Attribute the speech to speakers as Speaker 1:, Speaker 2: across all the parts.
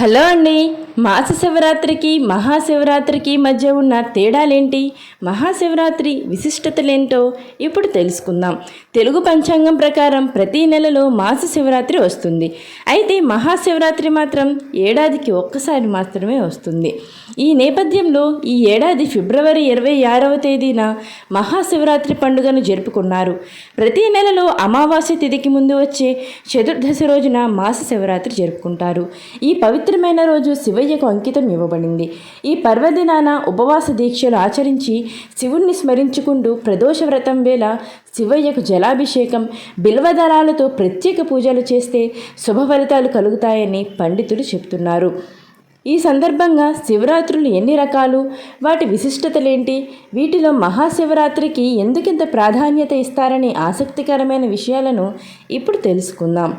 Speaker 1: Hello అండి. మాస శివరాత్రికి మహాశివరాత్రికి మధ్య ఉన్న తేడాలేంటి? మహాశివరాత్రి విశిష్టతలేంటో ఇప్పుడు తెలుసుకుందాం. తెలుగు పంచాంగం ప్రకారం ప్రతి నెలలో మాస శివరాత్రి వస్తుంది. అయితే మహాశివరాత్రి మాత్రం ఏడాదికి ఒక్కసారి మాత్రమే వస్తుంది. ఈ నేపథ్యంలో ఈ ఏడాది ఫిబ్రవరి ఇరవై ఆరవ తేదీన మహాశివరాత్రి పండుగను జరుపుకున్నారు. ప్రతి నెలలో అమావాస్య తిథికి ముందు వచ్చే చతుర్దశి రోజున మాస శివరాత్రి జరుపుకుంటారు. ఈ పవిత్ర పవిత్రమైన రోజు శివయ్యకు అంకితం ఇవ్వబడింది. ఈ పర్వదినాన ఉపవాస దీక్షలు ఆచరించి శివుణ్ణి స్మరించుకుంటూ ప్రదోష వ్రతం వేళ శివయ్యకు జలాభిషేకం బిల్వదళాలతో ప్రత్యేక పూజలు చేస్తే శుభ ఫలితాలు కలుగుతాయని పండితులు చెప్తున్నారు. ఈ సందర్భంగా శివరాత్రులు ఎన్ని రకాలు వాటి విశిష్టతలేంటి వీటిలో మహాశివరాత్రికి ఎందుకింత ప్రాధాన్యత ఇస్తారనే ఆసక్తికరమైన విషయాలను ఇప్పుడు తెలుసుకుందాం.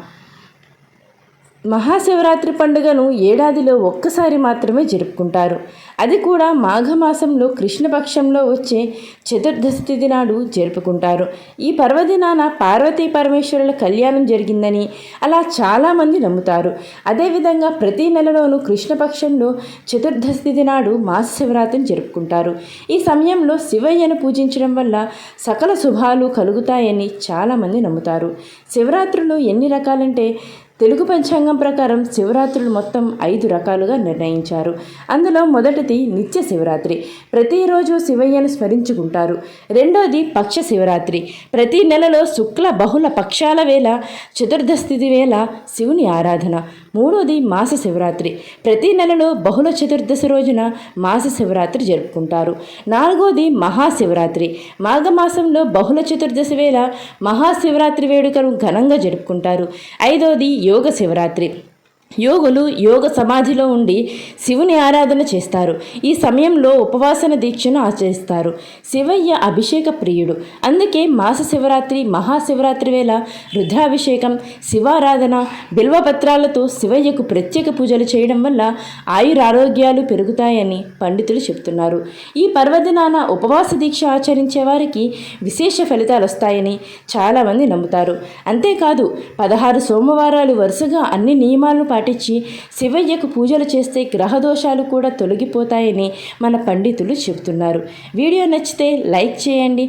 Speaker 1: మహాశివరాత్రి పండుగను ఏడాదిలో ఒక్కసారి మాత్రమే జరుపుకుంటారు. అది కూడా మాఘమాసంలో కృష్ణపక్షంలో వచ్చే చతుర్దశి తిథి నాడు జరుపుకుంటారు. ఈ పర్వదినాన పార్వతీ పరమేశ్వరుల కళ్యాణం జరిగిందని అలా చాలామంది నమ్ముతారు. అదేవిధంగా ప్రతి నెలలోనూ కృష్ణపక్షంలో చతుర్దశి తిథి నాడు మహాశివరాత్రిని జరుపుకుంటారు. ఈ సమయంలో శివయ్యను పూజించడం వల్ల సకల శుభాలు కలుగుతాయని చాలామంది నమ్ముతారు. శివరాత్రులు ఎన్ని రకాలంటే తెలుగు పంచాంగం ప్రకారం శివరాత్రులు మొత్తం ఐదు రకాలుగా నిర్ణయించారు. అందులో మొదటిది నిత్య శివరాత్రి. ప్రతిరోజు శివయ్యను స్మరించుకుంటారు. రెండోది పక్ష శివరాత్రి. ప్రతి నెలలో శుక్ల బహుళ పక్షాల వేళ చతుర్దశి వేళ శివుని ఆరాధన. మూడోది మాస శివరాత్రి. ప్రతి నెలలో బహుళ చతుర్దశి రోజున మాస శివరాత్రి జరుపుకుంటారు. నాలుగోది మహాశివరాత్రి మాఘమాసంలో బహుళ చతుర్దశి వేళ మహాశివరాత్రి వేడుకను ఘనంగా జరుపుకుంటారు. ఐదోది యోగ శివరాత్రి. యోగులు యోగ సమాధిలో ఉండి శివుని ఆరాధన చేస్తారు. ఈ సమయంలో ఉపవాసన దీక్షను ఆచరిస్తారు. శివయ్య అభిషేక ప్రియుడు. అందుకే మాస శివరాత్రి మహాశివరాత్రి వేళ రుద్రాభిషేకం శివారాధన బిల్వపత్రాలతో శివయ్యకు ప్రత్యేక పూజలు చేయడం వల్ల ఆయురారోగ్యాలు పెరుగుతాయని పండితులు చెప్తున్నారు ఈ పర్వదినాన ఉపవాస దీక్ష ఆచరించే వారికి విశేష ఫలితాలు వస్తాయని చాలామంది నమ్ముతారు. అంతేకాదు పదహారు సోమవారాలు వరుసగా అన్ని నియమాలను పాటించి శివయ్యకు పూజలు చేస్తే గ్రహదోషాలు కూడా తొలగిపోతాయని మన పండితులు చెబుతున్నారు. వీడియో నచ్చితే లైక్ చేయండి.